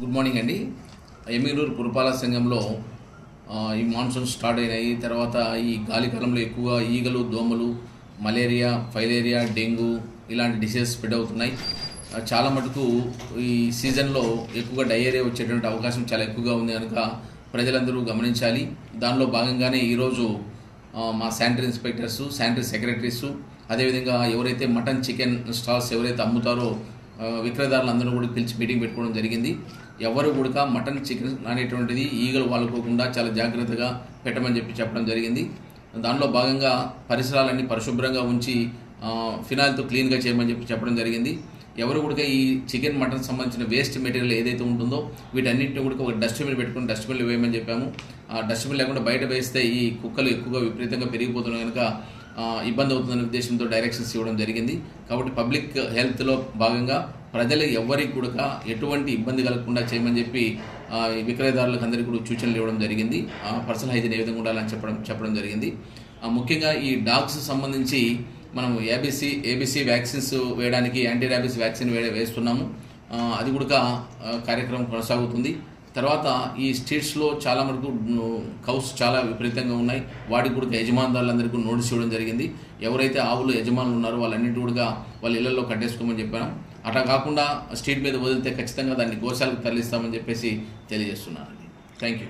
Good morning అండి. ఎమ్మిగూరు పురపాలక సంఘంలో ఈ మాన్సూన్ స్టార్ట్ అయినాయి. తర్వాత ఈ గాలికాలంలో ఎక్కువగా ఈగలు దోమలు మలేరియా ఫైలేరియా డెంగ్యూ ఇలాంటి డిసీజెస్ స్ప్రెడ్ అవుతున్నాయి. చాలా మటుకు ఈ సీజన్లో ఎక్కువగా డయేరియా వచ్చేటువంటి అవకాశం చాలా ఎక్కువగా ఉంది కనుక ప్రజలందరూ గమనించాలి. దానిలో భాగంగానే ఈరోజు మా శానిటరీ ఇన్స్పెక్టర్స్ శానిటరీ సెక్రటరీస్ అదేవిధంగా ఎవరైతే మటన్ చికెన్ స్టాల్స్ ఎవరైతే అమ్ముతారో విక్రయదారులందరూ కూడా పిలిచి మీటింగ్ పెట్టుకోవడం జరిగింది. ఎవరు కూడా మటన్ చికెన్ అనేటువంటిది ఈగలు వాళ్ళకోకుండా చాలా జాగ్రత్తగా పెట్టమని చెప్పి చెప్పడం జరిగింది. దానిలో భాగంగా పరిసరాలన్నీ పరిశుభ్రంగా ఉంచి ఫినాయిల్తో క్లీన్గా చేయమని చెప్పి చెప్పడం జరిగింది. ఎవరు కూడా ఈ చికెన్ మటన్ సంబంధించిన వేస్ట్ మెటీరియల్ ఏదైతే ఉంటుందో వీటన్నింటిని కూడా ఒక డస్ట్బిన్ పెట్టుకుని డస్ట్బిన్లు వేయమని చెప్పాము. ఆ డస్ట్బిన్ లేకుండా బయట వేస్తే ఈ కుక్కలు ఎక్కువగా విపరీతంగా పెరిగిపోతున్నాయి కనుక ఇబ్బంది అవుతుందనే ఉద్దేశంతో డైరెక్షన్స్ ఇవ్వడం జరిగింది. కాబట్టి పబ్లిక్ హెల్త్లో భాగంగా ప్రజలు ఎవరికి కూడా ఎటువంటి ఇబ్బంది కలగకుండా చేయమని చెప్పి విక్రయదారులకు అందరికీ కూడా సూచనలు ఇవ్వడం జరిగింది. పర్సనల్ హైజీన్ ఏ విధంగా ఉండాలని చెప్పడం చెప్పడం జరిగింది. ముఖ్యంగా ఈ డాగ్స్ సంబంధించి మనం ఏబిసి ఏబిసి వ్యాక్సిన్స్ వేయడానికి యాంటీ ర్యాబిస్ వ్యాక్సిన్ వే వేస్తున్నాము. అది కూడా కార్యక్రమం కొనసాగుతుంది. తర్వాత ఈ స్టేట్స్లో చాలా వరకు కౌస్ చాలా విపరీతంగా ఉన్నాయి. వాటికి కూడా యజమానులందరికీ నోటీస్ ఇవ్వడం జరిగింది. ఎవరైతే ఆవులు యజమానులు ఉన్నారో వాళ్ళన్నింటి కూడా వాళ్ళ ఇళ్ళలో కట్టేసుకోమని చెప్పాను. అట్లా కాకుండా స్ట్రీట్ మీద వదిలితే ఖచ్చితంగా దాన్ని గోశాలకు తరలిస్తామని చెప్పేసి తెలియజేస్తున్నానండి. Thank you